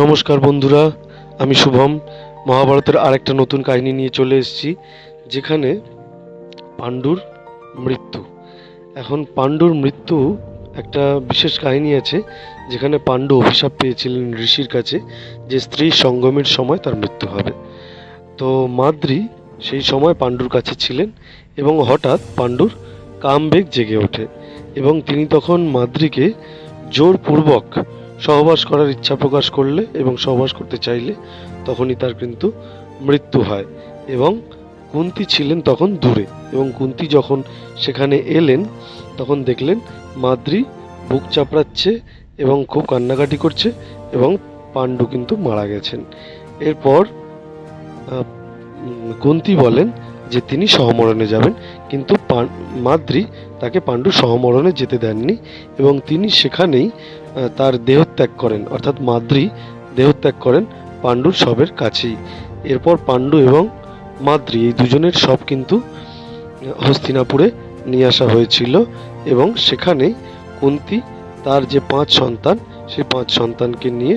নমস্কার বন্ধুরা, আমি শুভম। মহাভারতের আরেকটা নতুন কাহিনী নিয়ে চলে এসেছি, যেখানে পাণ্ডুর মৃত্যু। এখন পাণ্ডুর মৃত্যু একটা বিশেষ কাহিনী আছে, যেখানে পাণ্ডু অভিশাপ পেয়েছিলেন ঋষির কাছে যে স্ত্রী সঙ্গমের সময় তার মৃত্যু হবে। তো মাদ্রি সেই সময় পাণ্ডুর কাছে ছিলেন এবং হঠাৎ পাণ্ডুর কামবেগ জেগে ওঠে এবং তিনি তখন মাদ্রিকে জোরপূর্বক সহবাস করার ইচ্ছা প্রকাশ করলে এবং সহবাস করতে চাইলে তখনই তার কিন্তু মৃত্যু হয় এবং কুন্তি ছিলেন তখন দূরে এবং কুন্তি যখন সেখানে এলেন, তখন দেখলেন মাদ্রি বুক চাপড়াচ্ছে এবং খুব কান্নাকাটি করছে এবং পাণ্ডু কিন্তু মারা গেছেন। এরপর কুন্তি বলেন যে তিনি সহমরণে যাবেন, কিন্তু মাদ্রি তাকে পাণ্ডু সহমরণে যেতে দেননি এবং তিনি সেখানেই তার দেহত্যাগ করেন। অর্থাৎ মাদ্রি দেহত্যাগ করেন পাণ্ডুর শবের কাছেই। এরপর পাণ্ডু এবং মাদ্রি এই দুজনের সব কিন্তু হস্তিনাপুরে নিয়ে আসা হয়েছিল এবং সেখানে কুন্তি তার যে পাঁচ সন্তান, সেই পাঁচ সন্তানকে নিয়ে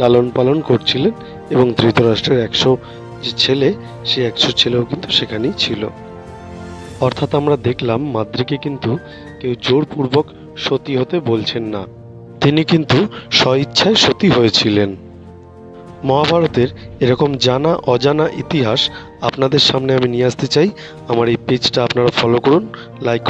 লালন পালন করছিলেন এবং ধৃতরাষ্ট্রের একশো যে ছেলে, সে একশো ছেলেও কিন্তু সেখানেই ছিল। অর্থাৎ আমরা দেখলাম মাদ্রিকে কিন্তু কেউ জোরপূর্বক সতী হতে বলছেন না। তিনি কিন্তু স্বইচ্ছায় সতী হয়েছিলেন। মহাভারতের এরকম জানা, অজানা ইতিহাস আপনাদের সামনে আমি নিয়ে আসতে চাই। আমার এই পেজটা আপনারা ফলো করুন লাইক